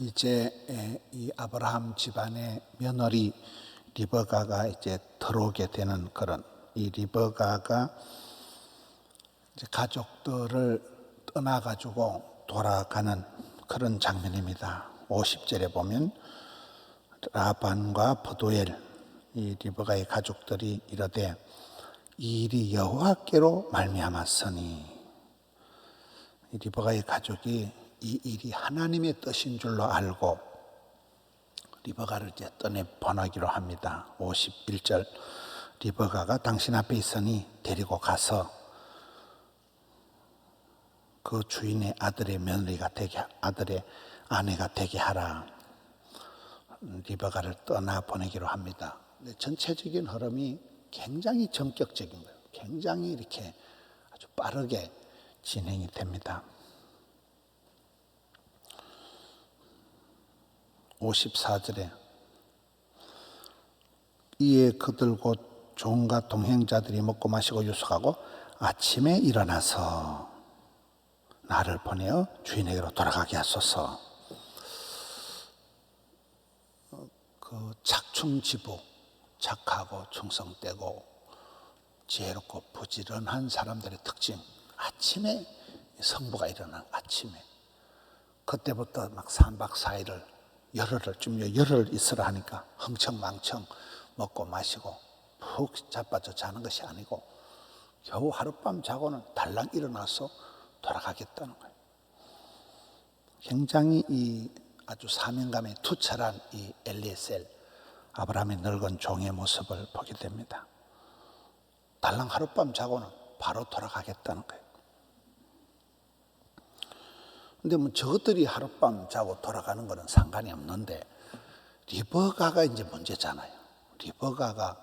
이제 이 아브라함 집안의 며느리 리버가가 이제 들어오게 되는 그런 이 리버가가 이제 가족들을 떠나가지고 돌아가는 그런 장면입니다. 50절에 보면 라반과 버도엘 이 리버가의 가족들이 이르되 이 일이 여호와께로 말미암았으니 이 리버가의 가족이 이 일이 하나님의 뜻인 줄로 알고 리버가를 이제 떠내 보내기로 합니다. 51절 리버가가 당신 앞에 있으니 데리고 가서 그 주인의 아들의 며느리가 되게 아들의 아내가 되게 하라. 리버가를 떠나 보내기로 합니다. 전체적인 흐름이 굉장히 전격적인 거예요. 굉장히 이렇게 아주 빠르게 진행이 됩니다. 54절에 이에 그들 곧 종과 동행자들이 먹고 마시고 유숙하고 아침에 일어나서 나를 보내어 주인에게로 돌아가게 하소서. 그 착충지부, 착하고 충성되고 지혜롭고 부지런한 사람들의 특징. 아침에 성부가 일어난 아침에 그때부터 막 3박 4일을 열흘을 좀 열흘 있으라 하니까 흥청망청 먹고 마시고 푹 자빠져 자는 것이 아니고 겨우 하룻밤 자고는 달랑 일어나서 돌아가겠다는 거예요. 굉장히 이 아주 사명감에 투철한 이 엘리에셀 아브라함의 늙은 종의 모습을 보게 됩니다. 달랑 하룻밤 자고는 바로 돌아가겠다는 거예요. 근데 뭐 저것들이 하룻밤 자고 돌아가는 거는 상관이 없는데 리버가가 이제 문제잖아요. 리버가가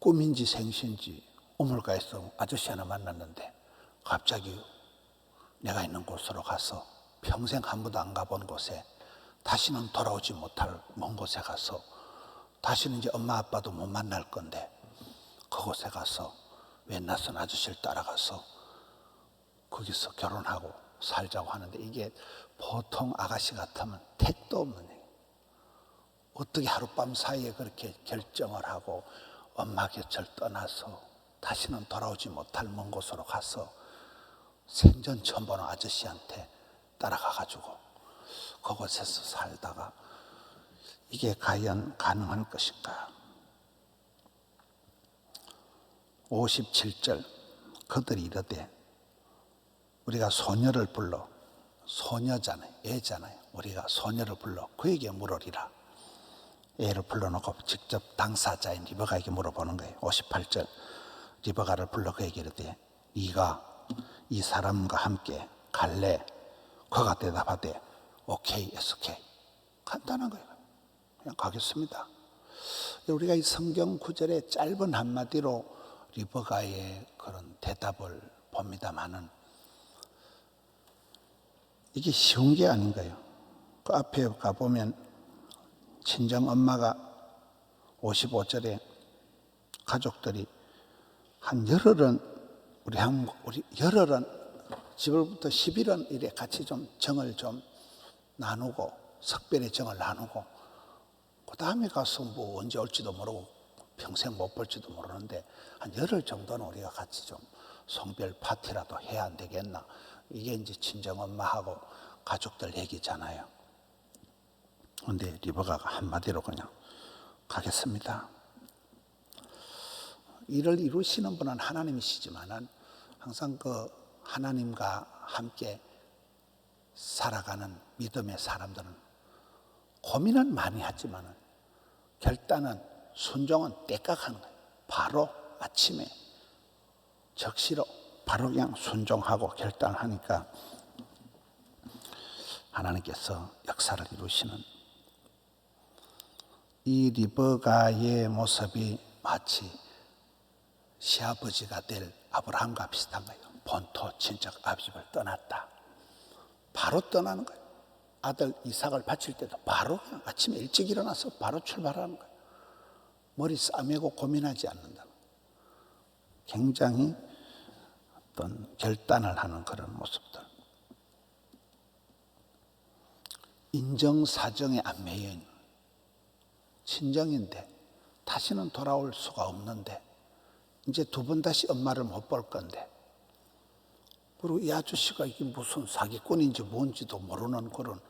꿈인지 생신지 우물가에서 아저씨 하나 만났는데 갑자기 내가 있는 곳으로 가서 평생 한 번도 안 가본 곳에 다시는 돌아오지 못할 먼 곳에 가서 다시는 이제 엄마 아빠도 못 만날 건데 그곳에 가서 웬 낯선 아저씨를 따라가서 거기서 결혼하고 살자고 하는데 이게 보통 아가씨 같으면 택도 없는 얘기. 어떻게 하룻밤 사이에 그렇게 결정을 하고 엄마 곁을 떠나서 다시는 돌아오지 못할 먼 곳으로 가서 생전 처음 보는 아저씨한테 따라가 가지고 그곳에서 살다가 이게 과연 가능한 것인가? 57절 그들이 이르되 우리가 소녀를 불러 소녀잖아요. 애잖아요. 우리가 소녀를 불러 그에게 물으리라. 애를 불러놓고 직접 당사자인 리버가에게 물어보는 거예요. 58절 리버가를 불러 그에게 이르되 네가 이 사람과 함께 갈래? 그가 대답하되 오케이, SK. 간단한 거예요. 그냥 가겠습니다. 우리가 이 성경 구절의 짧은 한마디로 리버가의 그런 대답을 봅니다만은 이게 쉬운 게 아닌가요? 그 앞에 가보면 친정 엄마가 55절에 가족들이 한 열흘은 우리 한국 우리 열흘은 10월부터 11월 이래 같이 좀 정을 좀 나누고 석별의 정을 나누고 그 다음에 가서 뭐 언제 올지도 모르고 평생 못 볼지도 모르는데 한 열흘 정도는 우리가 같이 좀 성별 파티라도 해야 안 되겠나 이게 이제 친정 엄마하고 가족들 얘기잖아요. 근데 리버가가 한마디로 그냥 가겠습니다. 일을 이루시는 분은 하나님이시지만은 항상 그 하나님과 함께 살아가는 믿음의 사람들은 고민은 많이 하지만은 결단은 순종은 때깍하는 거예요. 바로 아침에 적시로 바로 그냥 순종하고 결단하니까 하나님께서 역사를 이루시는 이 리버가의 모습이 마치 시아버지가 될 아브라함과 비슷한 거예요. 본토 친척 아버지를 떠났다. 바로 떠나는 거예요. 아들 이삭을 바칠 때도 바로 그냥 아침에 일찍 일어나서 바로 출발하는 거예요. 머리 싸매고 고민하지 않는다. 굉장히 어떤 결단을 하는 그런 모습들. 인정사정에 안 매여 있는 친정인데 다시는 돌아올 수가 없는데 이제 두 번 다시 엄마를 못 볼 건데 그리고 이 아저씨가 이게 무슨 사기꾼인지 뭔지도 모르는 그런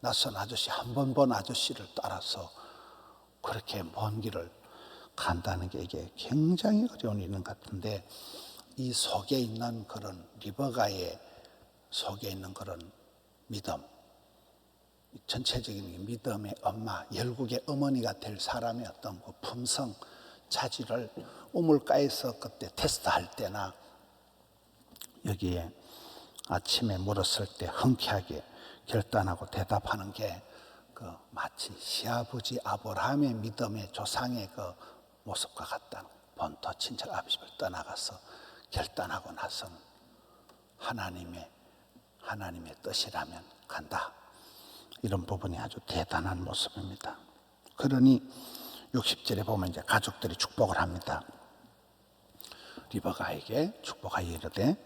낯선 아저씨 한 번 본 아저씨를 따라서 그렇게 먼 길을 간다는 게 이게 굉장히 어려운 일인 것 같은데 이 속에 있는 그런 리버가의 속에 있는 그런 믿음 전체적인 믿음의 엄마, 열국의 어머니가 될 사람의 어떤 그 품성, 자질을 우물가에서 그때 테스트할 때나 여기에 아침에 물었을 때 흔쾌하게 결단하고 대답하는 게 그 마치 시아버지 아브라함의 믿음의 조상의 그 모습과 같다는 본토 친척 아버지를 떠나가서 결단하고 나선 하나님의 하나님의 뜻이라면 간다. 이런 부분이 아주 대단한 모습입니다. 그러니 60절에 보면 이제 가족들이 축복을 합니다. 리버가에게 축복하여 이르되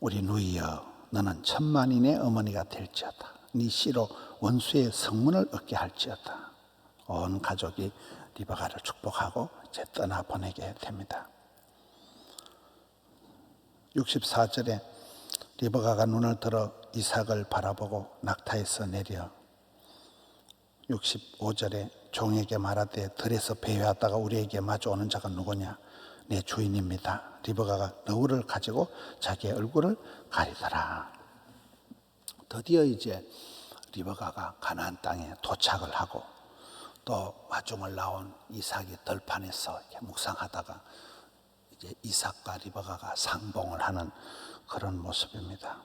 우리 누이여 너는 천만인의 어머니가 될지어다. 네 씨로 원수의 성문을 얻게 할지어다. 온 가족이 리버가를 축복하고 이제 떠나 보내게 됩니다. 64절에 리버가가 눈을 들어 이삭을 바라보고 낙타에서 내려 65절에 종에게 말하되 들에서 배회하다가 우리에게 마주오는 자가 누구냐 내 주인입니다. 리버가가 너울을 가지고 자기의 얼굴을 가리더라. 드디어 이제 리버가가 가나안 땅에 도착을 하고 또 마중을 나온 이삭이 이렇게 묵상하다가 이제 이삭과 리버가가 상봉을 하는 그런 모습입니다.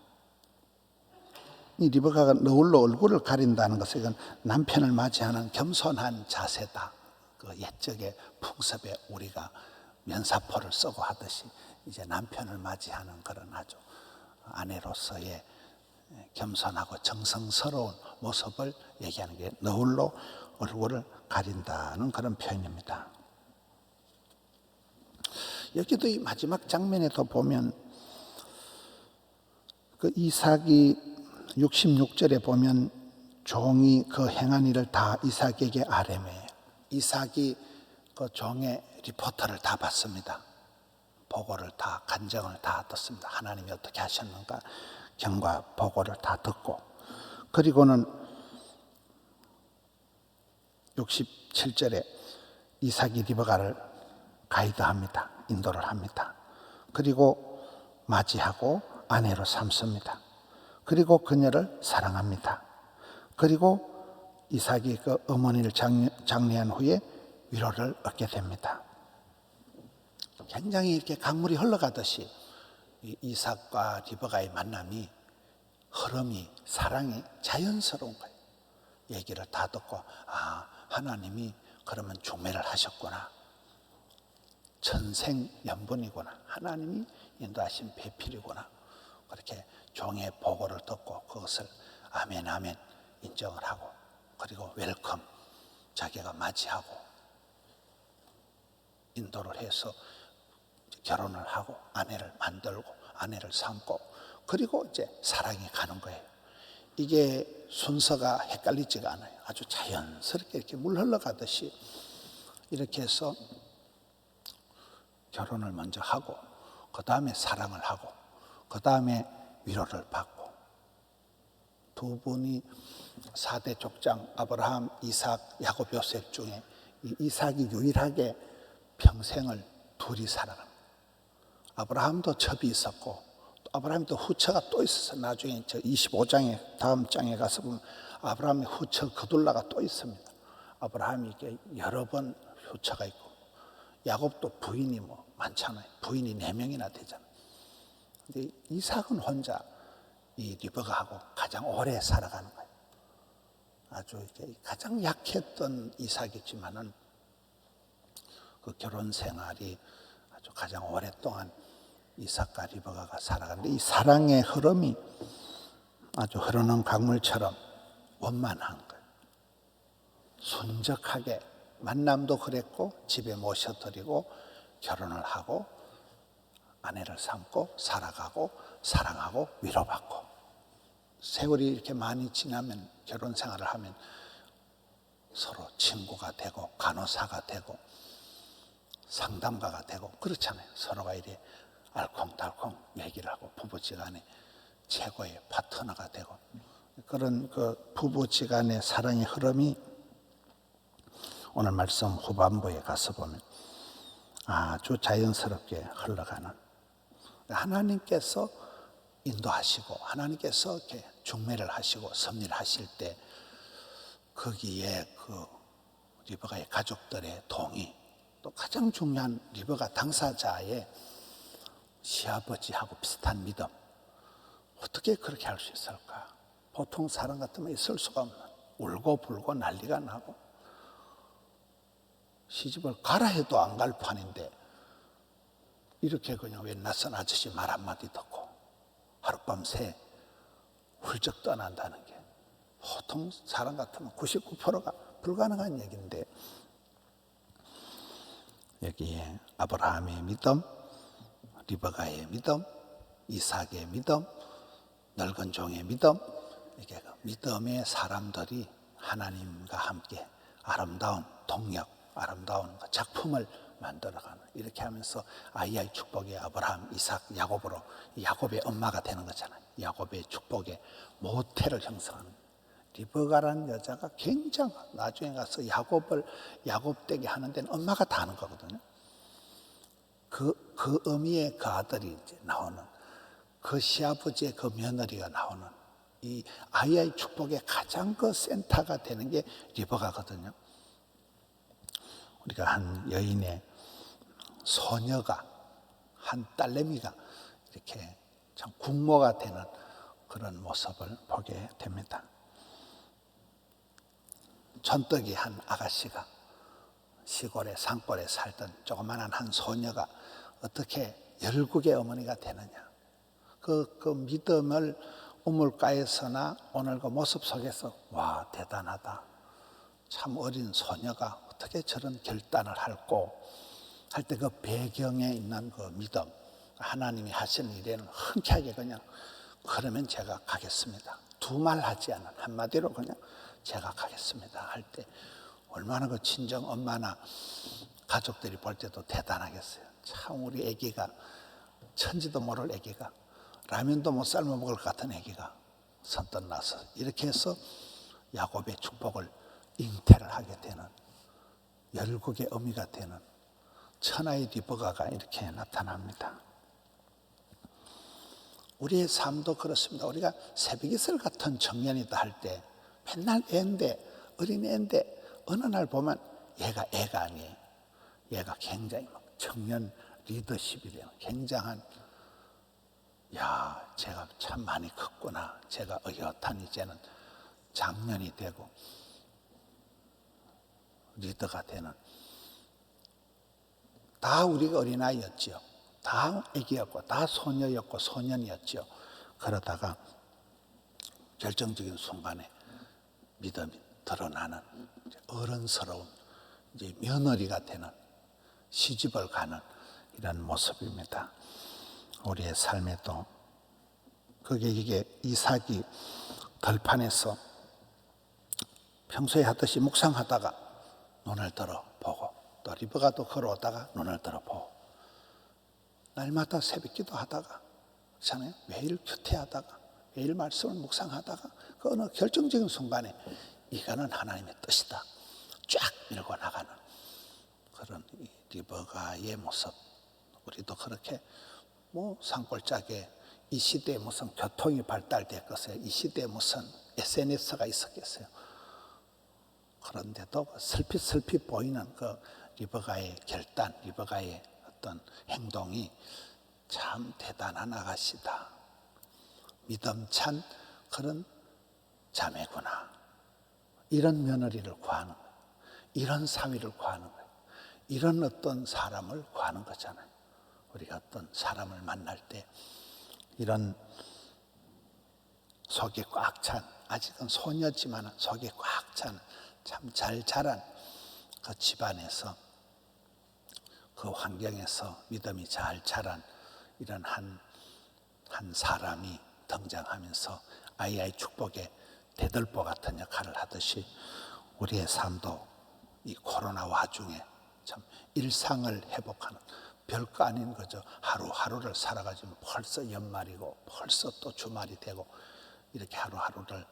이 리버가가 너울로 얼굴을 가린다는 것은 이건 남편을 맞이하는 겸손한 자세다. 그 옛적의 풍습에 우리가 면사포를 쓰고 하듯이 이제 남편을 맞이하는 그런 아주 아내로서의 겸손하고 정성스러운 모습을 얘기하는 게 너울로 얼굴을 가린다는 그런 표현입니다. 여기도 이 마지막 장면에도 보면 그 이삭이 66절에 보면 종이 그 행한 일을 다 이삭에게 아뢰매 이삭이 그 종의 리포터를 다 받습니다. 보고를 다 간정을 다 듣습니다. 하나님이 어떻게 하셨는가 경과 보고를 다 듣고 그리고는 67절에 이삭이 리버가를 가이드합니다. 인도를 합니다. 그리고 맞이하고 아내로 삼습니다. 그리고 그녀를 사랑합니다. 그리고 이삭이 그 어머니를 장례한 후에 위로를 얻게 됩니다. 굉장히 이렇게 강물이 흘러가듯이 이삭과 리버가의 만남이 흐름이 사랑이 자연스러운 거예요. 얘기를 다 듣고 아 하나님이 그러면 중매를 하셨구나. 천생 연분이구나. 하나님이 인도하신 배필이구나. 그렇게 종의 보고를 듣고 그것을 아멘 아멘 인정을 하고 그리고 웰컴 자기가 맞이하고 인도를 해서 결혼을 하고 아내를 만들고 아내를 삼고 그리고 이제 사랑이 가는 거예요. 이게 순서가 헷갈리지가 않아요. 아주 자연스럽게 이렇게 물 흘러가듯이 이렇게 해서 결혼을 먼저 하고 그 다음에 사랑을 하고 그 다음에 위로를 받고 두 분이 사대 족장 아브라함, 이삭, 야곱, 요셉 중에 이삭이 유일하게 평생을 둘이 살아갑니다. 아브라함도 첩이 있었고 아브라함도 후처가 또 있어서 나중에 저 25장에 다음 장에 가서 보면 아브라함의 후처 그둘라가 또 있습니다. 아브라함이 이게 여러 번 후처가 있고 야곱도 부인이 뭐 많잖아요. 부인이 네 명이나 되잖아요. 근데 이삭은 혼자 이 리버가 하고 가장 오래 살아가는 거예요. 아주 가장 약했던 이삭이지만은 그 결혼 생활이 아주 가장 오랫동안 이삭과 리버가가 살아가는데 이 사랑의 흐름이 아주 흐르는 강물처럼 원만한 거예요. 순적하게 만남도 그랬고 집에 모셔드리고 결혼을 하고 아내를 삼고 살아가고 사랑하고 위로받고 세월이 이렇게 많이 지나면 결혼 생활을 하면 서로 친구가 되고 간호사가 되고 상담가가 되고 그렇잖아요. 서로가 이래 알콩달콩 얘기를 하고 부부지간에 최고의 파트너가 되고 그런 그 부부지간의 사랑의 흐름이 오늘 말씀 후반부에 가서 보면 아주 자연스럽게 흘러가는 하나님께서 인도하시고 하나님께서 이렇게 중매를 하시고 섭리를 하실 때 거기에 그 리버가의 가족들의 동의 또 가장 중요한 리버가 당사자의 시아버지하고 비슷한 믿음 어떻게 그렇게 할 수 있을까? 보통 사람 같으면 있을 수가 없는 울고 불고 난리가 나고 시집을 가라 해도 안 갈 판인데 이렇게 그냥 왜 낯선 아저씨 말 한마디 듣고 하룻밤 새 훌쩍 떠난다는 게 보통 사람 같으면 99%가 불가능한 얘기인데 여기에 아브라함의 믿음, 리버가의 믿음, 이삭의 믿음, 늙은 종의 믿음, 이게 그 믿음의 사람들이 하나님과 함께 아름다운 동력, 아름다운 그 작품을 만들어가는 이렇게 하면서 아이의 축복의 아브라함, 이삭, 야곱으로 야곱의 엄마가 되는 거잖아요. 야곱의 축복의 모태를 형성하는 리버가라는 여자가 굉장히 나중에 가서 야곱을 야곱 되게 하는 데는 엄마가 다 하는 거거든요. 그, 그 의미의 그 아들이 이제 나오는 그 시아버지의 그 며느리가 나오는 이 아이의 축복의 가장 그 센터가 되는 게 리버가거든요. 우리가 한 여인의 소녀가 한 딸내미가 이렇게 참 국모가 되는 그런 모습을 보게 됩니다. 전떡이 한 아가씨가 시골에 산골에 살던 조그만한 한 소녀가 어떻게 열국의 어머니가 되느냐. 그, 그 믿음을 우물가에서나 오늘 그 모습 속에서 와, 대단하다. 참 어린 소녀가 어떻게 저런 결단을 할고 할 때 그 배경에 있는 그 믿음, 하나님이 하시는 일에는 흔쾌하게 그냥 그러면 제가 가겠습니다. 두 말 하지 않은 한마디로 그냥 제가 가겠습니다. 할 때 얼마나 그 친정 엄마나 가족들이 볼 때도 대단하겠어요. 참 우리 아기가 천지도 모를 아기가 라면도 못 삶아 먹을 것 같은 아기가 선뜻 나서 이렇게 해서 야곱의 축복을 잉태를 하게 되는 열국의 의미가 되는 천하의 리버가가 이렇게 나타납니다. 우리의 삶도 그렇습니다. 우리가 새벽이슬 같은 청년이다 할 때 맨날 애인데 어린 애인데 어느 날 보면 얘가 애가 아니에요. 얘가 굉장히 막 청년 리더십이래요. 굉장한 야 제가 참 많이 컸구나. 제가 어엿한 이제는 장년이 되고 리더가 되는 다 우리가 어린아이였지요. 다 애기였고 다 소녀였고 소년이었지요. 그러다가 결정적인 순간에 믿음이 드러나는 어른스러운 이제 며느리가 되는 시집을 가는 이런 모습입니다. 우리의 삶에도 그게 이게 이삭이 들판에서 평소에 하듯이 묵상하다가 눈을 들어 보고 또 리버가 또 걸어오다가 눈을 들어 보고 날마다 새벽 기도 하다가 그렇잖아요. 매일 규태하다가 매일 말씀을 묵상하다가 그 어느 결정적인 순간에 이거는 하나님의 뜻이다. 쫙 밀고 나가는 그런 리버가의 모습. 우리도 그렇게 뭐 산골짜기에 이 시대에 무슨 교통이 발달됐겠어요. 이 시대에 무슨 SNS가 있었겠어요. 그런데도 슬핏슬핏 보이는 그 리버가의 결단, 리버가의 어떤 행동이 참 대단한 아가씨다. 믿음찬 그런 자매구나. 이런 며느리를 구하는 거예요. 이런 사위를 구하는 거예요. 이런 어떤 사람을 구하는 거잖아요. 우리가 어떤 사람을 만날 때 이런 속이 꽉 찬, 아직은 소녀지만 속이 꽉 찬, 참 잘 자란 그 집안에서 그 환경에서 믿음이 잘 자란 이런 한, 한 사람이 등장하면서 아이아이 축복의 대들보 같은 역할을 하듯이 우리의 삶도 이 코로나 와중에 참 일상을 회복하는 별거 아닌 거죠. 하루하루를 살아가지고 벌써 연말이고 벌써 또 주말이 되고 이렇게 하루하루를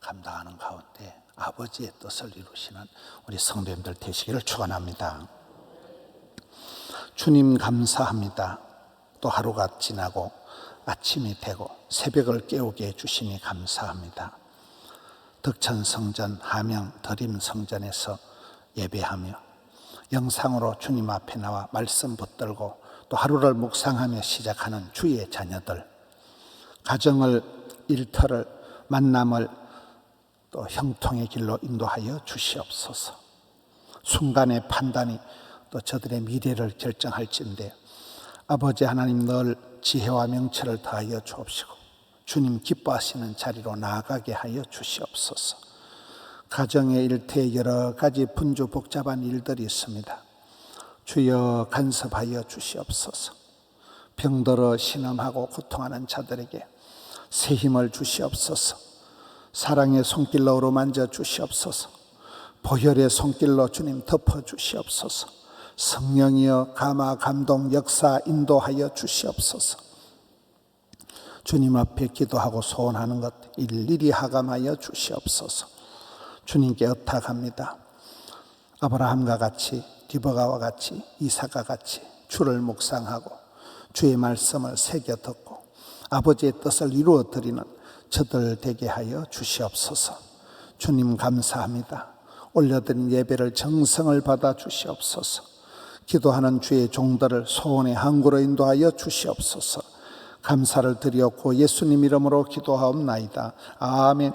감당하는 가운데 아버지의 뜻을 이루시는 우리 성도님들 되시기를 축원합니다. 주님 감사합니다. 또 하루가 지나고 아침이 되고 새벽을 깨우게 해주시니 감사합니다. 덕천 성전, 함양 드림 성전에서 예배하며 영상으로 주님 앞에 나와 말씀 붙들고 또 하루를 묵상하며 시작하는 주의 자녀들 가정을 일터를 만남을 또 형통의 길로 인도하여 주시옵소서. 순간의 판단이 또 저들의 미래를 결정할진데 아버지 하나님 늘 지혜와 명철을 다하여 주옵시고 주님 기뻐하시는 자리로 나아가게 하여 주시옵소서. 가정의 일터에 여러 가지 분주 복잡한 일들이 있습니다. 주여 간섭하여 주시옵소서. 병들어 신음하고 고통하는 자들에게 새 힘을 주시옵소서. 사랑의 손길로 어루만져 주시옵소서. 보혈의 손길로 주님 덮어 주시옵소서. 성령이여 감화 감동 역사 인도하여 주시옵소서. 주님 앞에 기도하고 소원하는 것 일일이 하감하여 주시옵소서. 주님께 의탁합니다. 아브라함과 같이 디버가와 같이 이사가 같이 주를 묵상하고 주의 말씀을 새겨 듣고 아버지의 뜻을 이루어 드리는 저들 되게 하여 주시옵소서. 주님 감사합니다. 올려드린 예배를 정성을 받아 주시옵소서. 기도하는 주의 종들을 소원의 항구로 인도하여 주시옵소서. 감사를 드렸고 예수님 이름으로 기도하옵나이다. 아멘.